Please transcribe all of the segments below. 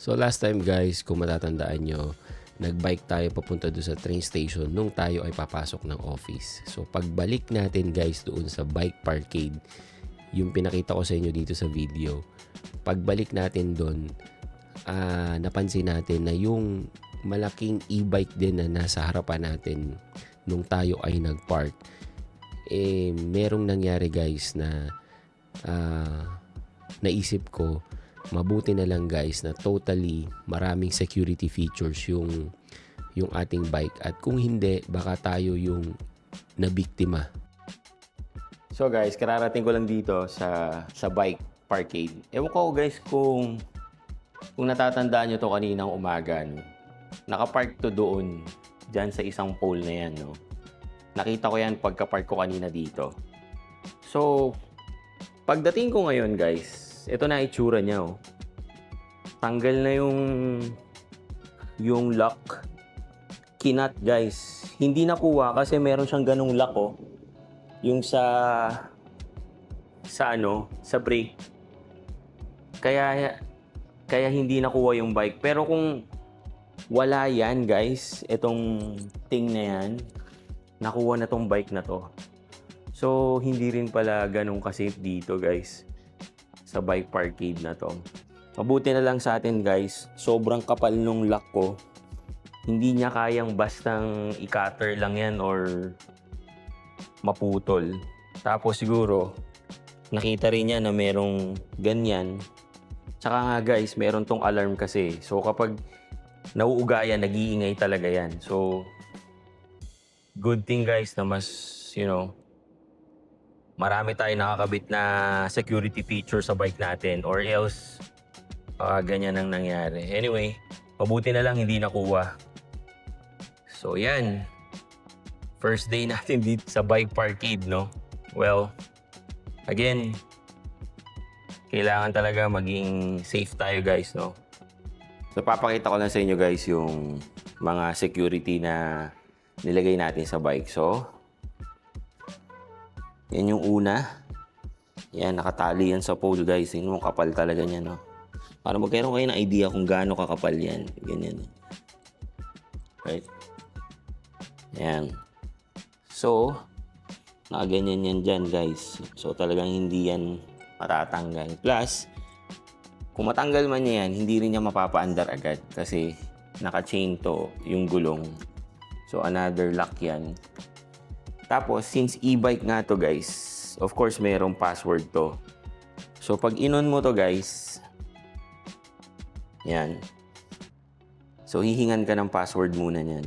So last time guys, kung matatandaan nyo, nagbike tayo papunta doon sa train station nung tayo ay papasok ng office. So pagbalik natin guys doon sa bike parkade, yung pinakita ko sa inyo dito sa video, pagbalik natin doon, ah, napansin natin na yung malaking e-bike din na nasa harapan natin nung tayo ay nagpark, eh merong nangyari guys na ah, naisip ko, mabuti na lang guys na totally maraming security features yung yung ating bike at kung hindi baka tayo yung nabiktima. So guys, kararating ko lang dito sa sa bike parkade. Ewan ko guys kung kung natatandaan nyo to kaninang umaga. No? Nakapark to doon, dyan sa isang pole na yan. No? Nakita ko yan pagka-park ko kanina dito. So, pagdating ko ngayon guys, ito na itsura niya. Oh. Tanggal na yung yung lock. Kinat guys. Hindi nakuha kasi meron siyang ganung lock oh yung sa sa ano, sa brake. Kaya kaya hindi nakuha yung bike. Pero kung wala yan, guys, itong thing na yan, nakuha na tong bike na to. So, hindi rin pala ganun ka-safe dito, guys, sa bike parkade na to. Mabuti na lang sa atin, guys, sobrang kapal nung lock ko. Hindi niya kayang bastang i-cutter lang yan or maputol. Tapos siguro, nakita rin niya na merong ganyan. Tsaka nga guys, meron tong alarm kasi. So kapag nauuga yan, nag-iingay talaga yan. So, good thing guys na mas, you know, marami tayo nakakabit na security feature sa bike natin or else baka ganyan ang nangyari. Anyway, mabuti na lang hindi nakuha. So yan, first day natin dito sa bike parkade, no? Well, again, kailangan talaga maging safe tayo, guys, no? So, papakita ko lang sa inyo, guys, yung mga security na nilagay natin sa bike. So, yan yung una. Yan, nakatali yan sa pole, guys. Yung kapal talaga niya, no? Para magkaroon kayo ng idea kung gaano kakapal yan. Ganyan. Right? Yan. So, nakaganyan yan dyan guys. So talagang hindi yan matatanggal. Plus, kung matanggal man niya yan, hindi rin niya mapapaandar agad kasi naka-chain to yung gulong. So another lock yan. Tapos, since e-bike nga to guys, of course mayroong password to. So pag inon mo to guys, yan. So hihingan ka ng password muna niyan.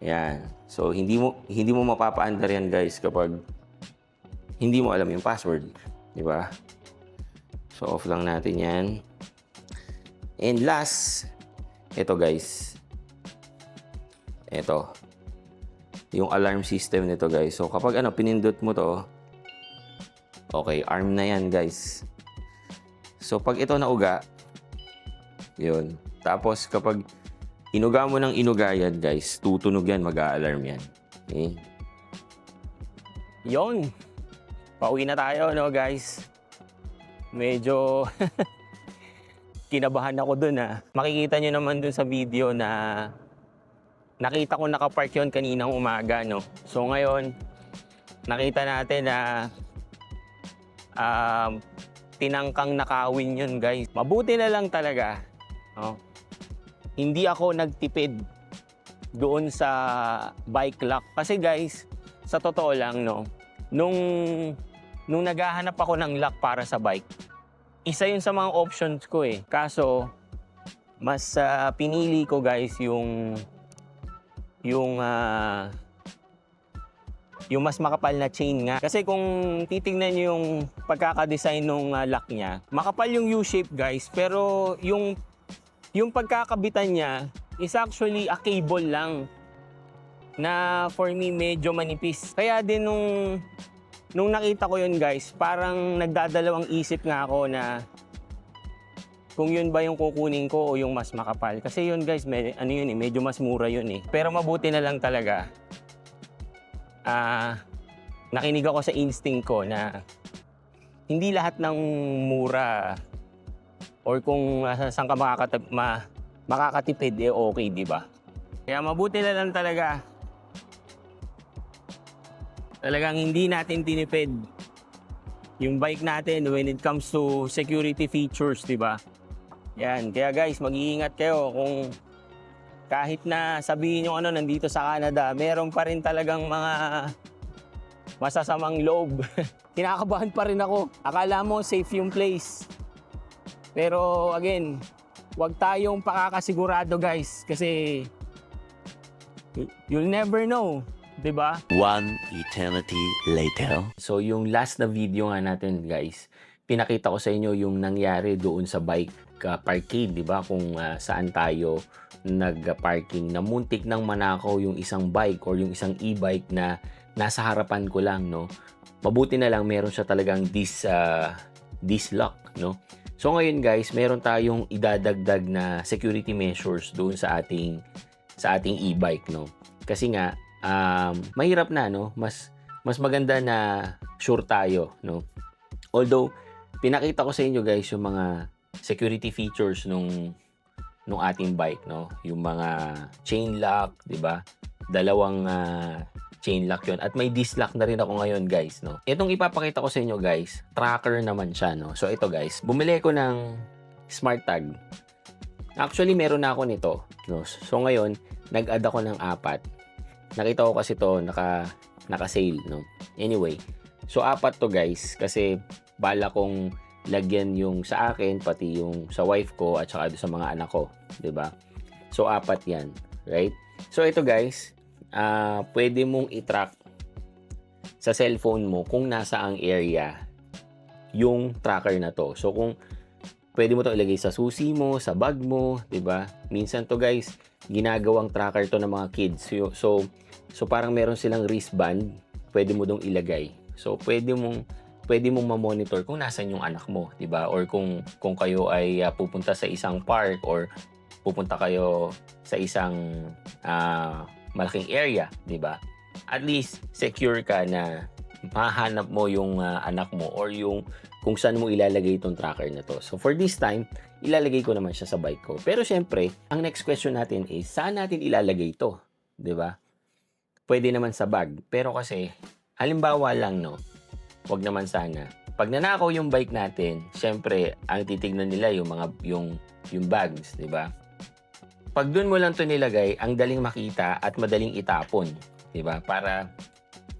Yan. So hindi mo hindi mo mapapaandar yan guys kapag hindi mo alam yung password, di ba? So off lang natin 'yan. And last, ito guys. Ito. Yung alarm system nito guys. So kapag ano pinindot mo to, okay, arm na 'yan guys. So pag ito nauga, yun. Tapos kapag Inuga mo ng inuga yan, guys. Tutunog yan, mag-a-alarm yan. Okay? Yon. Pauwi na tayo, no, guys? Medyo kinabahan ako dun, ha. Makikita nyo naman dun sa video na nakita ko nakapark yon kaninang umaga, no? So, ngayon, nakita natin na um, tinangkang nakawin yun, guys. Mabuti na lang talaga. Oh hindi ako nagtipid doon sa bike lock. Kasi guys, sa totoo lang, no, nung, nung naghahanap ako ng lock para sa bike, isa yun sa mga options ko eh. Kaso, mas uh, pinili ko guys yung yung uh, yung mas makapal na chain nga. Kasi kung titingnan niyo yung pagkaka-design ng uh, lock niya, makapal yung U-shape guys, pero yung yung pagkakabitan niya is actually a cable lang na for me medyo manipis. Kaya din nung nung nakita ko yun guys, parang nagdadalawang isip nga ako na kung yun ba yung kukunin ko o yung mas makapal. Kasi yun guys, may, ano yun eh, medyo mas mura yun eh. Pero mabuti na lang talaga. Ah, uh, nakinig ako sa instinct ko na hindi lahat ng mura or kung uh, saan ka makakatip, ma, makakatipid, eh okay, di ba? Kaya mabuti na lang talaga. Talagang hindi natin tinipid yung bike natin when it comes to security features, di ba? Yan. Kaya guys, mag-iingat kayo kung kahit na sabihin nyo ano, nandito sa Canada, meron pa rin talagang mga masasamang loob. Kinakabahan pa rin ako. Akala mo safe yung place. Pero again, wag tayong pakakasigurado guys kasi you'll never know, 'di ba? One eternity later. So yung last na video nga natin guys, pinakita ko sa inyo yung nangyari doon sa bike uh, parkade, 'di ba? Kung uh, saan tayo nag-parking na muntik nang manakaw yung isang bike or yung isang e-bike na nasa harapan ko lang, no? Mabuti na lang meron siya talagang this uh, this lock, no? So ngayon guys, meron tayong idadagdag na security measures doon sa ating sa ating e-bike, no? Kasi nga um, mahirap na, no? Mas mas maganda na sure tayo, no? Although pinakita ko sa inyo guys yung mga security features nung nung ating bike, no? Yung mga chain lock, 'di ba? Dalawang ah, chain lock 'yon at may disc lock na rin ako ngayon, guys, no. Itong ipapakita ko sa inyo, guys, tracker naman siya, no. So ito, guys, bumili ko ng smart tag. Actually, meron na ako nito, no. So ngayon, nag-add ako ng apat. Nakita ko kasi to naka naka-sale, no. Anyway, so apat to, guys, kasi bala kong lagyan yung sa akin pati yung sa wife ko at saka sa mga anak ko, ba? So apat 'yan, right? So ito guys, ah pwede mong i-track sa cellphone mo kung nasa ang area yung tracker na to. So kung pwede mo to ilagay sa susi mo, sa bag mo, 'di ba? Minsan to guys, ginagawang tracker to ng mga kids. So so, so parang meron silang wristband, pwede mo dong ilagay. So pwede mong pwede mong ma-monitor kung nasan yung anak mo, 'di ba? Or kung kung kayo ay uh, pupunta sa isang park or pupunta kayo sa isang uh, malaking area, 'di ba? At least secure ka na mahanap mo yung uh, anak mo or yung kung saan mo ilalagay itong tracker na to. So for this time, ilalagay ko naman siya sa bike ko. Pero syempre, ang next question natin is saan natin ilalagay ito, 'di ba? Pwede naman sa bag. Pero kasi halimbawa lang no, wag naman sana. Pag nanakaw yung bike natin, syempre, ang titignan nila yung mga yung yung bags, 'di ba? Pag doon mo lang 'to nilagay, ang daling makita at madaling itapon, 'di ba? Para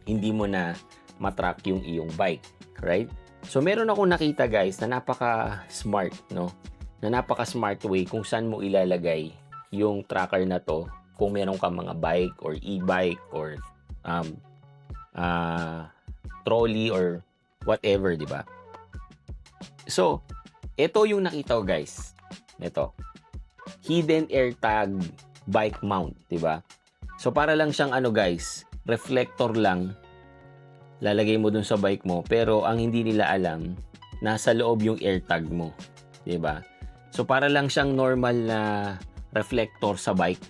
hindi mo na matrack yung iyong bike, right? So meron akong nakita guys na napaka smart, no? Na napaka smart way kung saan mo ilalagay yung tracker na to kung meron ka mga bike or e-bike or um ah trolley or whatever, di ba? So, ito yung nakita ko, guys. Ito. Hidden AirTag bike mount, di ba? So, para lang siyang ano, guys, reflector lang lalagay mo dun sa bike mo, pero ang hindi nila alam, nasa loob yung AirTag mo, di ba? So, para lang siyang normal na reflector sa bike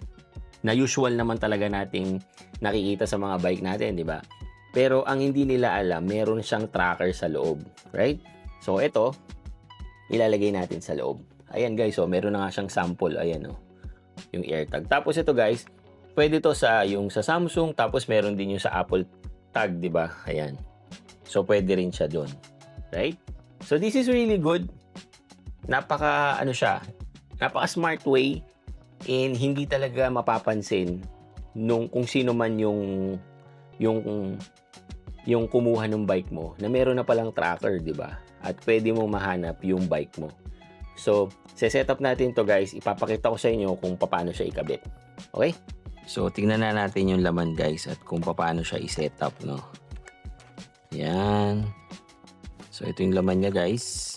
na usual naman talaga nating nakikita sa mga bike natin, di ba? Pero ang hindi nila alam, meron siyang tracker sa loob. Right? So, ito, ilalagay natin sa loob. Ayan guys, so meron na nga siyang sample. Ayan oh, yung AirTag. Tapos ito guys, pwede to sa yung sa Samsung, tapos meron din yung sa Apple tag, di ba? Ayan. So, pwede rin siya doon. Right? So, this is really good. Napaka, ano siya, napaka smart way and hindi talaga mapapansin nung kung sino man yung yung yung kumuha ng bike mo na meron na palang tracker, 'di ba? At pwede mo mahanap yung bike mo. So, set up natin to guys. Ipapakita ko sa inyo kung paano siya ikabit. Okay? So, tingnan na natin yung laman guys at kung paano siya i-set up, no? Yan. So, ito yung laman niya guys.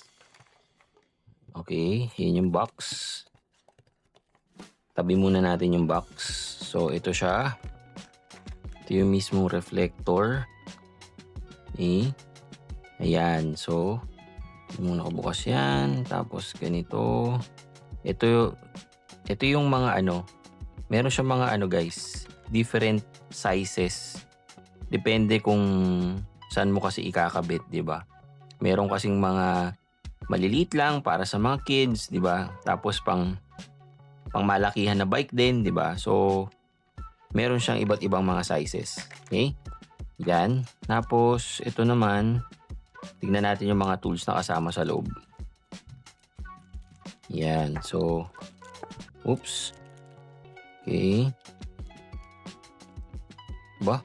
Okay, yun yung box. Tabi muna natin yung box. So, ito siya. Yung mismong reflector. Eh. Ayan. So, muna ko bukas yan. Tapos, ganito. Ito, ito yung mga ano. Meron siya mga ano guys. Different sizes. Depende kung saan mo kasi ikakabit, di ba? Meron kasing mga maliliit lang para sa mga kids, 'di ba? Tapos pang pang malakihan na bike din, 'di ba? So meron siyang iba't ibang mga sizes. Okay? Yan. Tapos ito naman, tignan natin yung mga tools na kasama sa loob. Yan. So oops. Okay. Ba?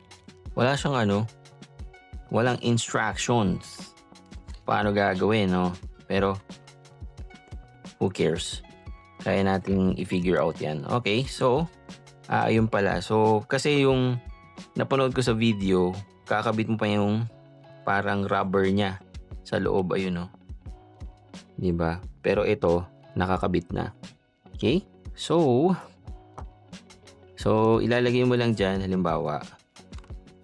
Wala siyang ano, walang instructions paano gagawin, no? Pero, who cares? Kaya nating i-figure out yan. Okay, so, ah, ayun pala. So, kasi yung napanood ko sa video, kakabit mo pa yung parang rubber niya sa loob, ayun, no? 'Di ba? Pero ito, nakakabit na. Okay? So, so, ilalagay mo lang dyan, halimbawa,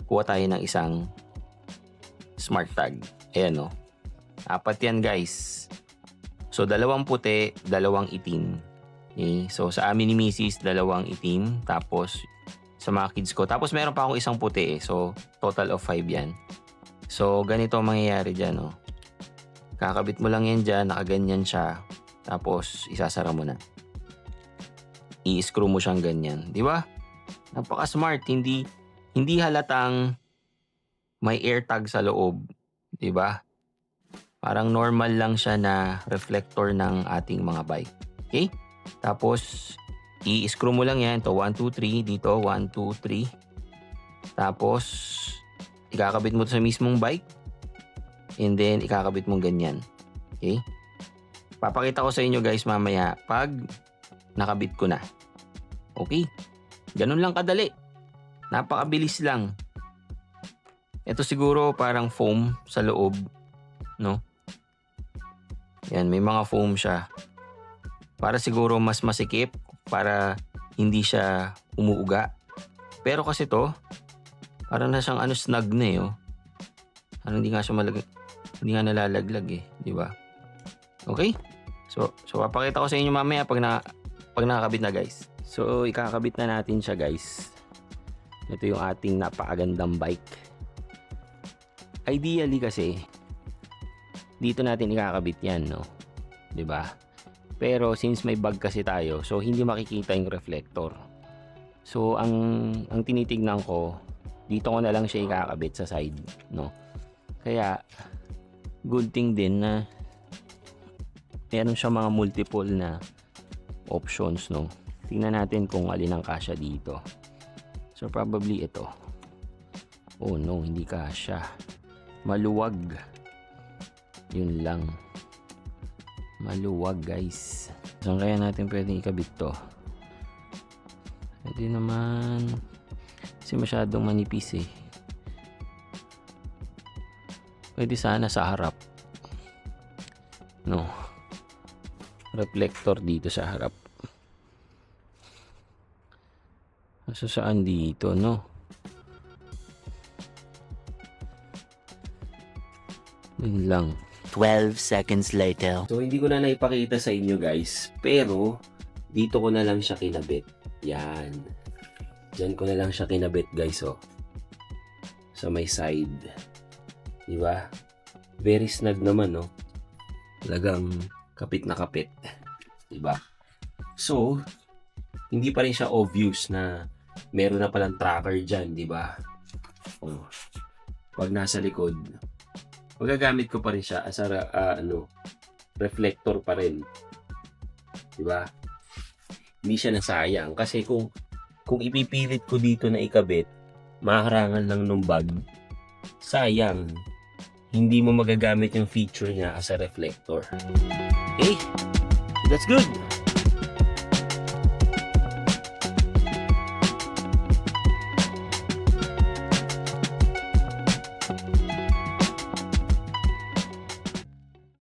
kuha tayo ng isang smart tag. Ayan no. Apat yan guys. So dalawang puti, dalawang itim. Okay? So sa amin ni Mrs. dalawang itim. Tapos sa mga kids ko. Tapos meron pa akong isang puti eh. So total of five yan. So ganito ang mangyayari dyan no. Kakabit mo lang yan dyan, nakaganyan siya. Tapos isasara mo na. I-screw mo siyang ganyan. Di ba? Napaka-smart. Hindi, hindi halatang may air tag sa loob, 'di ba? Parang normal lang siya na reflector ng ating mga bike. Okay? Tapos i-screw mo lang 'yan. To 1 2 3 dito 1 2 3. Tapos ikakabit mo to sa mismong bike. And then ikakabit mo ganyan. Okay? Papakita ko sa inyo guys mamaya pag nakabit ko na. Okay? Ganun lang kadali. Napakabilis lang. Ito siguro parang foam sa loob, no? Yan, may mga foam siya. Para siguro mas masikip, para hindi siya umuuga. Pero kasi to, parang na siyang ano snug na eh, oh. Ano hindi nga siya malag hindi nga nalalaglag eh, di ba? Okay? So, so papakita ko sa inyo mamaya pag na pag nakakabit na guys. So, ikakabit na natin siya guys. Ito yung ating napakagandang bike. Ideally kasi, dito natin ikakabit yan, no? ba? Pero since may bag kasi tayo, so hindi makikita yung reflector. So ang ang tinitignan ko, dito ko na lang siya ikakabit sa side, no? Kaya good thing din na meron siya mga multiple na options, no? Tingnan natin kung alin ang kasya dito. So probably ito. Oh no, hindi kasya maluwag yun lang maluwag guys. Saan kaya natin pwedeng ikabit to. Pwede naman. Kasi masyadong manipis eh. Pwede sana sa harap. No. Reflector dito sa harap. Nasa saan dito no? Yun lang 12 seconds later. So, hindi ko na naipakita sa inyo guys. Pero, dito ko na lang siya kinabit. Yan. Diyan ko na lang siya kinabit guys, oh. Sa may side. Di ba? Very snug naman, no? Talagang kapit na kapit. Di ba? So, hindi pa rin siya obvious na meron na palang tracker dyan, di ba? Oh. Pag nasa likod, magagamit ko pa rin siya as a ah, ano, reflector pa rin. 'Di ba? Hindi siya nasayang kasi kung kung ipipilit ko dito na ikabit, maharangan lang ng bag. Sayang. Hindi mo magagamit yung feature niya as a reflector. Okay? That's good.